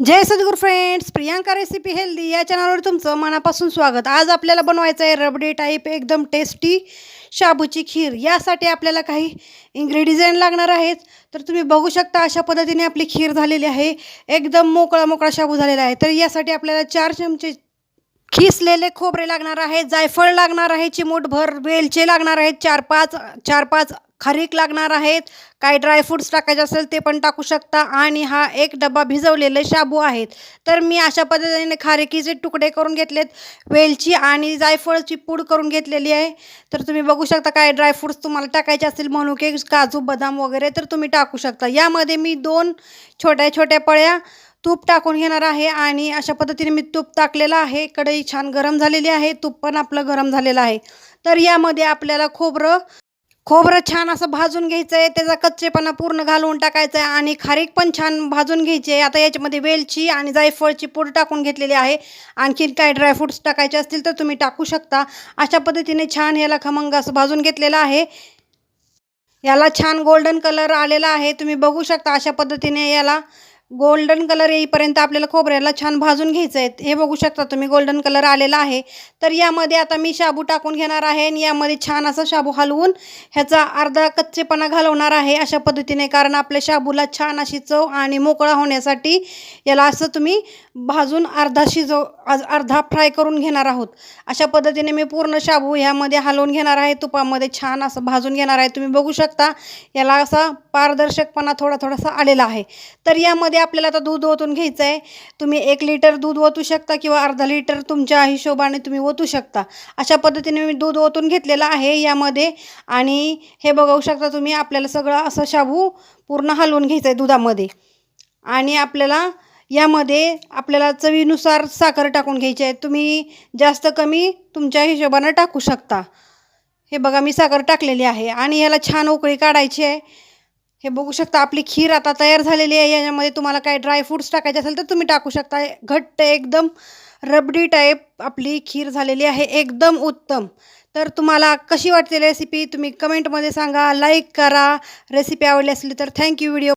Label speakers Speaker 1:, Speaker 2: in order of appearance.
Speaker 1: जय सद्गुरू friends Priyanka recipe healthy या चॅनलवर तुमचं मनापासून स्वागत. आज आपल्याला बनवायचं आहे रबडी टाईप एकदम टेस्टी शाबूची खीर. यासाठी आपल्याला काही इन्ग्रेडियंट लागणार आहेत. तर तुम्ही बघू शकता अशा पद्धतीने आपली खीर झालेली आहे. एकदम मोकळा मोकळा शाबू झालेला आहे. तर यासाठी आपल्याला चार चमचे खिसलेले खोबरे लागणार आहे जायफळ लागणार आहे चिमूटभर वेलचे लागणार आहेत चार पाच चार पाच खारीक लागणार आहेत. काही ड्रायफ्रूट्स टाकायचे असेल ते पण टाकू शकता. आणि हा एक डबा भिजवलेले शाबू आहेत. तर मी अशा पद्धतीने खारीकीचे तुकडे करून घेतलेत. वेलची आणि जायफळची पूड करून घेतलेली आहे. तर तुम्ही बघू शकता काय ड्रायफ्रूट्स तुम्हाला टाकायचे असतील मनुके काजू बदाम वगैरे तर तुम्ही टाकू शकता. यामध्ये मी दोन छोट्या छोट्या पळ्या तूप टाकून घेणार आहे आणि अशा पद्धतीने मी तूप टाकलेलं आहे. कढई छान गरम झालेली आहे. तूप पण आपलं गरम झालेलं आहे. तर यामध्ये आपल्याला खोबरं खोबरं छान असं भाजून घ्यायचं आहे त्याचा कच्चेपणा पूर्ण घालवून टाकायचा आहे आणि खारीक पण छान भाजून घ्यायची. आहे आता याच्यामध्ये वेलची आणि जायफळची पूड टाकून घेतलेली आहे. आणखीन काय ड्रायफ्रूट्स टाकायचे असतील तर तुम्ही टाकू शकता. अशा पद्धतीने छान याला खमंग असं भाजून घेतलेलं आहे. याला छान गोल्डन कलर आलेला आहे. तुम्ही बघू शकता अशा पद्धतीने याला गोल्डन कलर येईपर्यंत आपल्याला खोबऱ्याला छान भाजून घ्यायचं आहे हे बघू शकता तुम्ही गोल्डन कलर आलेला आहे. तर यामध्ये आता मी शाबू टाकून घेणार आहे आणि यामध्ये छान असं शाबू हलवून ह्याचा अर्धा कच्चेपणा घालवणार आहे. अशा पद्धतीने कारण आपल्या शाबूला छान अशी चव आणि मोकळा होण्यासाठी याला असं तुम्ही भाजून अर्धा शिजव आज- अर्धा फ्राय करून घेणार आहोत. अशा पद्धतीने मी पूर्ण शाबू ह्यामध्ये हलवून घेणार आहे. तुपामध्ये छान असं भाजून घेणार आहे. तुम्ही बघू शकता याला असा पारदर्शकपणा थोडा थोडासा आलेला आहे. तर यामध्ये आपल्याला आता दूध ओतून घ्यायचं आहे तुम्ही एक लिटर दूध ओतू शकता किंवा अर्धा लिटर तुमच्या हिशोबाने तुम्ही ओतू शकता. अशा पद्धतीने मी दूध ओतून घेतलेलं आहे यामध्ये. आणि हे बघू शकता तुम्ही आपल्याला सगळं असं शाबू पूर्ण हलवून घ्यायचं आहे दुधामध्ये. आणि आपल्याला यामध्ये आपल्याला चवीनुसार साखर टाकून घ्यायची आहे. तुम्ही जास्त कमी तुमच्या हिशोबानं टाकू शकता. हे बघा मी साखर टाकलेली आहे. आणि याला छान उकळी काढायची आहे. हे बघू शकता आपली खीर आता तयार झालेली आहे. याच्यामध्ये तुम्हाला काय ड्रायफ्रूट्स टाकायचे असेल तर तुम्ही टाकू शकता. घट्ट एकदम रबडी टाईप आपली खीर झालेली आहे. एकदम उत्तम. तर तुम्हाला कशी वाटते रेसिपी तुम्ही कमेंटमध्ये सांगा. लाईक करा. रेसिपी आवडली असली तर थँक्यू व्हिडिओ